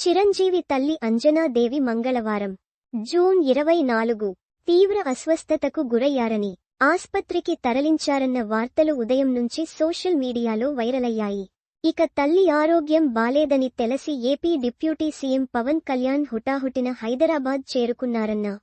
చిరంజీవి తల్లి అంజనాదేవి మంగళవారం. జూన్ ఇరవై నాలుగు. తీవ్ర అస్వస్థతకు గురయ్యారని ఆస్పత్రికి తరలించారన్న వార్తలు ఉదయం నుంచి సోషల్ మీడియాలో వైరలయ్యాయి. ఇక తల్లి ఆరోగ్యం బాలేదని తెలిసి AP deputy CM Pawan Kalyan హుటాహుటిన హైదరాబాద్ చేరుకున్నారన్న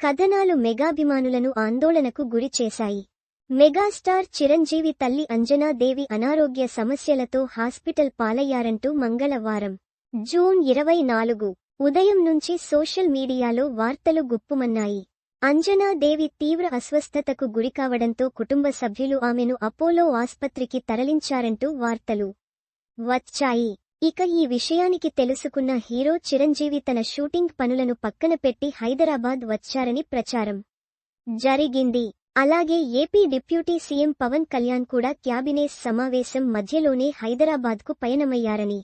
కథనాలు మెగాభిమానులను ఆందోళనకు గురి చేశాయి మెగాస్టార్ చిరంజీవి తల్లి అంజనాదేవి అనారోగ్య సమస్యలతో హాస్పిటల్ పాలయ్యారంటూ మంగళవారం జూన్ ఇరవై నాలుగు ఉదయం నుంచి సోషల్ మీడియాలో వార్తలు గుప్పుమన్నాయి. అంజనాదేవి తీవ్ర అస్వస్థతకు గురికావడంతో కుటుంబ సభ్యులు ఆమెను అపోలో ఆస్పత్రికి తరలించారంటూ వార్తలు వచ్చాయి. ఇక ఈ విషయానికి తెలుసుకున్న హీరో చిరంజీవి తన షూటింగ్ పనులను పక్కన పెట్టి హైదరాబాద్ వచ్చారని ప్రచారం జరిగింది. అలాగే AP deputy CM Pawan Kalyan కూడా క్యాబినెట్ సమావేశం మధ్యలోనే హైదరాబాద్కు పయనమయ్యారని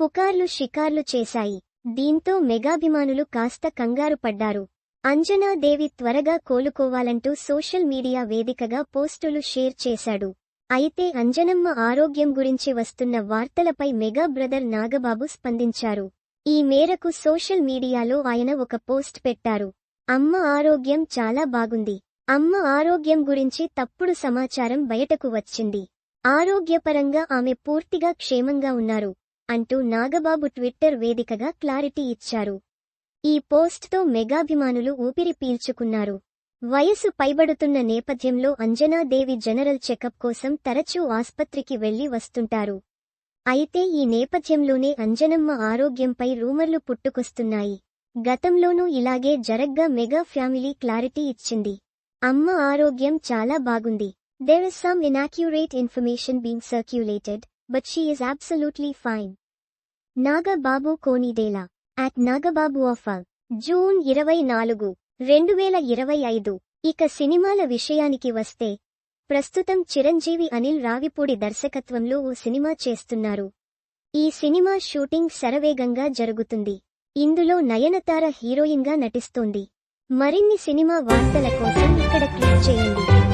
పుకార్లు షికార్లు చేశాయి. దీంతో మెగాభిమానులు కాస్త కంగారు పడ్డారు. అంజనాదేవి త్వరగా కోలుకోవాలంటూ సోషల్ మీడియా వేదికగా పోస్టులు షేర్ చేశాడు. అయితే అంజనమ్మ ఆరోగ్యం గురించి వస్తున్న వార్తలపై మెగా బ్రదర్ నాగబాబు స్పందించారు. ఈ మేరకు సోషల్ మీడియాలో ఆయన ఒక పోస్ట్ పెట్టారు. అమ్మ ఆరోగ్యం చాలా బాగుంది. అమ్మ ఆరోగ్యం గురించి తప్పుడు సమాచారం బయటకు వచ్చింది. ఆరోగ్యపరంగా ఆమె పూర్తిగా క్షేమంగా ఉన్నారు. అంటూ నాగబాబు ట్విట్టర్ వేదికగా క్లారిటీ ఇచ్చారు. ఈ పోస్ట్తో మెగాభిమానులు ఊపిరి పీల్చుకున్నారు. వయసు పైబడుతున్న నేపథ్యంలో అంజనాదేవి జనరల్ చెకప్ కోసం తరచూ ఆస్పత్రికి వెళ్ళి వస్తుంటారు. అయితే ఈ నేపథ్యంలోనే అంజనమ్మ ఆరోగ్యంపై రూమర్లు పుట్టుకొస్తున్నాయి. గతంలోనూ ఇలాగే జరగ్గా మెగా ఫ్యామిలీ క్లారిటీ ఇచ్చింది. అమ్మ ఆరోగ్యం చాలా బాగుంది. There is some inaccurate information being circulated but she is absolutely fine Nagababu Konidela at Nagababu offer June ఇరవై నాలుగు రెండు వేల ఇరవై ఐదు. ఇక సినిమాల విషయానికి వస్తే ప్రస్తుతం చిరంజీవి అనిల్ రావిపూడి దర్శకత్వంలో ఓ సినిమా చేస్తున్నారు. ఈ సినిమా షూటింగ్ శరవేగంగా జరుగుతుంది. ఇందులో నయనతార హీరోయిన్గా నటిస్తోంది. మరిన్ని సినిమా వార్తల కోసం ఇక్కడ క్లిక్ చేయండి.